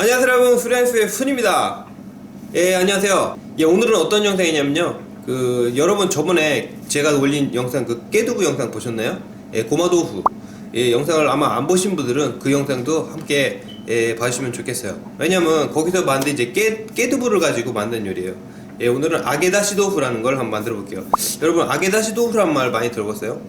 안녕하세요 여러분. 프리랜스의 순입니다. 예 안녕하세요. 예 오늘은 어떤 영상이냐면요. 그 여러분 저번에 제가 올린 영상 그 깨두부 영상 보셨나요? 예 고마도후. 예 영상을 아마 안 보신 분들은 그 영상도 함께 예, 봐주시면 좋겠어요. 왜냐면 거기서 만든 이제 깨, 깨두부를 가지고 만든 요리예요. 예 오늘은 아게다시 도후라는 걸 한번 만들어 볼게요. 여러분 아게다시 도후라는 말 많이 들어봤어요?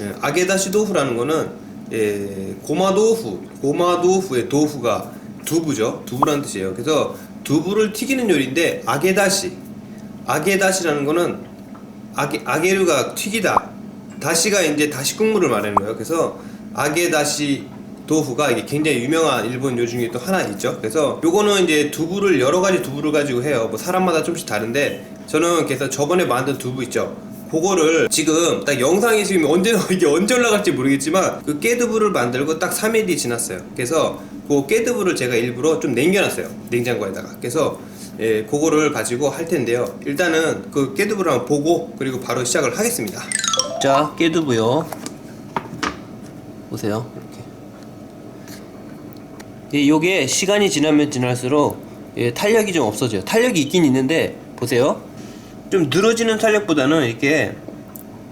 예, 아게다시 도후라는 거는 예, 고마도후 고마도후의 도후가 두부죠. 두부라는 뜻이에요. 그래서 두부를 튀기는 요리인데 아게다시. 아게다시라는 거는 아게 아게류가 튀기다. 다시가 이제 다시 국물을 말하는 거예요. 그래서 아게다시 도후가 이게 굉장히 유명한 일본 요 중에 또 하나 있죠. 그래서 요거는 이제 두부를 여러 가지 두부를 가지고 해요. 뭐 사람마다 좀씩 다른데 저는 그래서 저번에 만든 두부 있죠. 그거를 지금 딱 영상이 지금 언제 이게 언제 올라갈지 모르겠지만 그 깨두부를 만들고 딱 3일이 지났어요. 그래서 그 깨두부를 제가 일부러 좀 남겨놨어요. 냉장고에다가. 그래서 예, 그거를 가지고 할 텐데요. 일단은 그 깨두부를 한번 보고 그리고 바로 시작을 하겠습니다. 자, 깨두부요. 보세요. 이렇게. 예, 요게 시간이 지나면 지날수록 예, 탄력이 좀 없어져요. 탄력이 있긴 있는데 보세요. 좀 늘어지는 탄력보다는 이렇게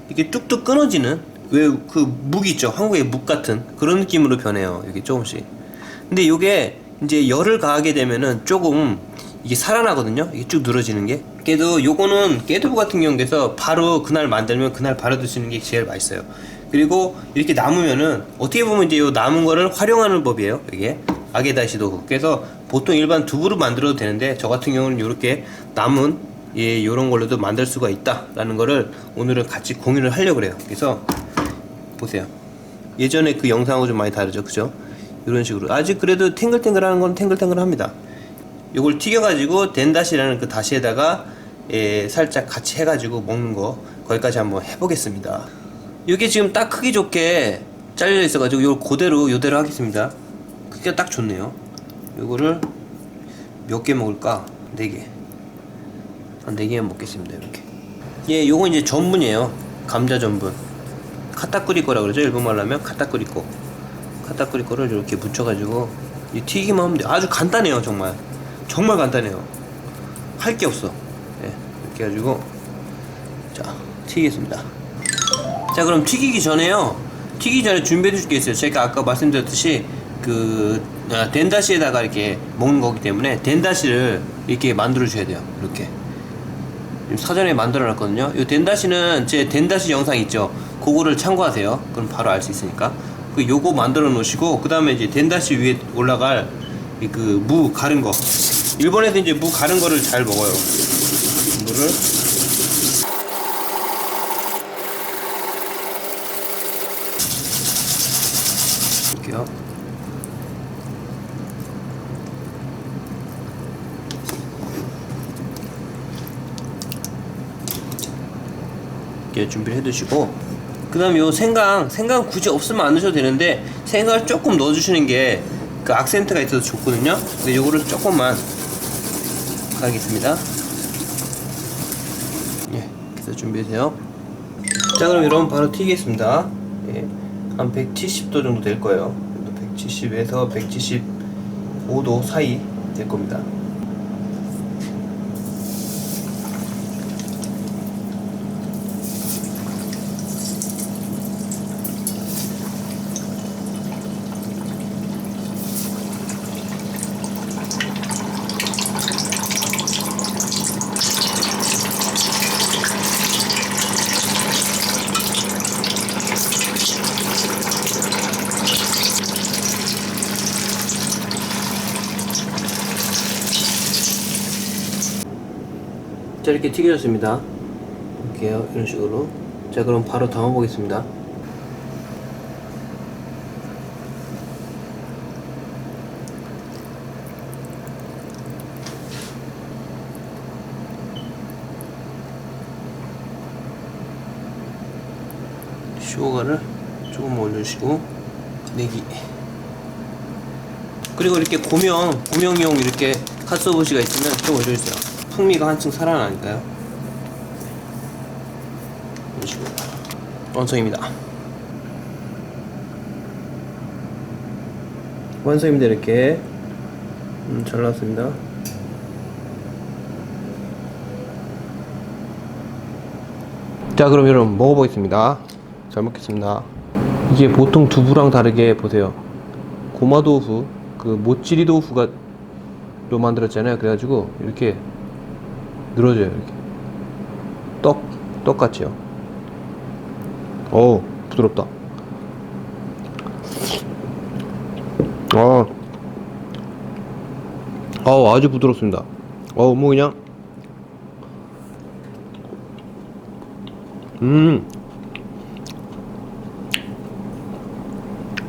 이렇게 뚝뚝 끊어지는 왜 그 묵 있죠? 한국의 묵 같은 그런 느낌으로 변해요 이게 조금씩. 근데 이게 이제 열을 가하게 되면은 조금 이게 살아나거든요? 이게 쭉 늘어지는 게. 그래도 요거는 깨두부 같은 경우에서 바로 그날 만들면 그날 바로 드시는 게 제일 맛있어요. 그리고 이렇게 남으면은 어떻게 보면 이제 요 남은 거를 활용하는 법이에요 이게. 아게다시도 그래서 보통 일반 두부로 만들어도 되는데 저 같은 경우는 이렇게 남은 예, 요런 걸로도 만들 수가 있다라는 거를 오늘은 같이 공유를 하려고 그래요. 그래서 보세요. 예전에 그 영상하고 좀 많이 다르죠. 그죠? 이런 식으로. 아직 그래도 탱글탱글하는 건 탱글탱글합니다. 요걸 튀겨가지고 된다시라는 그 다시에다가 예, 살짝 같이 해가지고 먹는 거 거기까지 한번 해보겠습니다. 이게 지금 딱 크기 좋게 잘려 있어가지고 요 그대로 요대로 하겠습니다. 크기가 딱 좋네요. 요거를 몇 개 먹을까? 네 개. 한 4개만 먹겠습니다 이렇게. 예 요건 이제 전분이에요. 감자 전분. 카타쿠리코라 그러죠? 일본 말로 하면 카타쿠리코 카타쿠리코를 이렇게 묻혀가지고 이 튀기만 하면 돼 아주 간단해요 정말. 정말 간단해요. 할 게 없어. 예 이렇게 해가지고 자 튀기겠습니다. 자 그럼 튀기기 전에요. 튀기기 전에 준비해 주실 게 있어요. 제가 아까 말씀드렸듯이 그 아, 덴다시에다가 이렇게 먹는 거기 때문에 덴다시를 이렇게 만들어 줘야 돼요. 이렇게 사전에 만들어 놨거든요. 이 덴다시는 제 덴다시 영상 있죠. 그거를 참고하세요. 그럼 바로 알 수 있으니까. 그 요거 만들어 놓으시고 그 다음에 이제 덴다시 위에 올라갈 그 무 가른 거. 일본에서 이제 무 가른 거를 잘 먹어요. 무를 볼게요. 이렇게 준비를 해두시고 그 다음에 요 생강 생강 굳이 없으면 안 넣으셔도 되는데 생강을 조금 넣어주시는 게 그 악센트가 있어서 좋거든요. 근데 요거를 조금만 가겠습니다. 예 그래서 준비해주세요. 자 그럼 여러분 바로 튀기겠습니다. 예, 한 170도 정도 될 거예요. 170에서 175도 사이 될 겁니다 자 이렇게 튀겨졌습니다. 볼게요 이런 식으로. 자 그럼 바로 담아 보겠습니다. 슈거를 조금 올려주시고 내기. 그리고 이렇게 고명 고명용 이렇게 핫소브시가 있으면 좀 올려주세요 풍미가 한층 살아나니까요 이런 식으로 완성입니다 완성입니다 이렇게 음, 잘 나왔습니다. 자, 그럼 여러분 먹어보겠습니다. 잘 먹겠습니다. 이게 보통 두부랑 다르게 보세요. 고마도후, 그 모찌리 도후가 로 만들었잖아요. 그래가지고 이렇게 늘어져요. 이렇게 떡 떡같이요. 어 부드럽다. 어, 어 아주 부드럽습니다. 어, 뭐 그냥 음,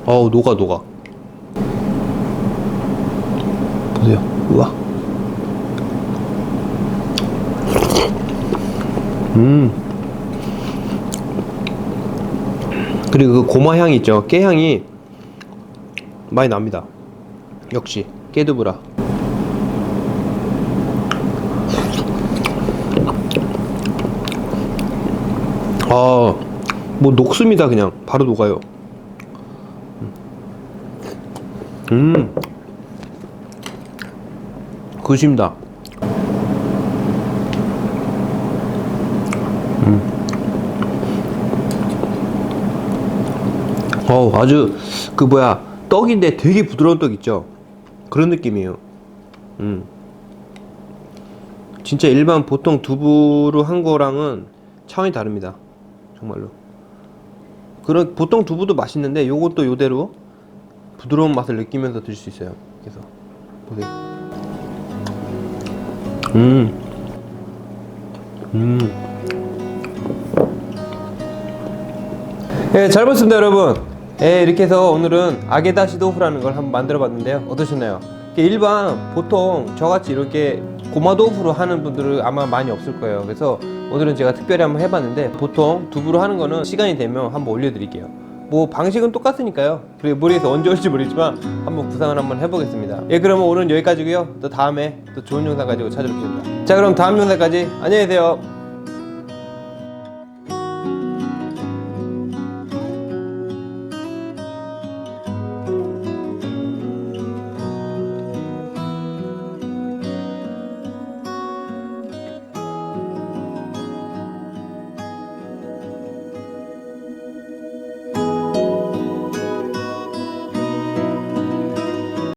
어우 녹아 녹아. 보세요. 우와. 음. 그리고 그 고마 향 있죠. 깨 향이 많이 납니다. 역시 깨두부라. 아, 뭐 녹습니다. 그냥 바로 녹아요. 음. 굿입니다. 어 아주 그 뭐야 떡인데 되게 부드러운 떡 있죠. 그런 느낌이에요. 음. 진짜 일반 보통 두부로 한 거랑은 차원이 다릅니다. 정말로. 그런 보통 두부도 맛있는데 요것도 요대로 부드러운 맛을 느끼면서 드실 수 있어요. 그래서 보세요. 음. 음. 예, 잘 봤습니다, 여러분. 예, 이렇게 해서 오늘은 아게다시 도후라는 걸 한번 만들어 봤는데요. 어떠셨나요? 일반 보통 저같이 이렇게 고마도후로 하는 분들은 아마 많이 없을 거예요. 그래서 오늘은 제가 특별히 한번 해봤는데 보통 두부로 하는 거는 시간이 되면 한번 올려드릴게요. 뭐 방식은 똑같으니까요. 그리고 모르겠어 언제 올지 모르지만 한번 구상을 한번 해보겠습니다. 예, 그러면 오늘은 여기까지고요. 또 다음에 또 좋은 영상 가지고 찾아뵙겠습니다. 자, 그럼 다음 영상까지 안녕히 계세요.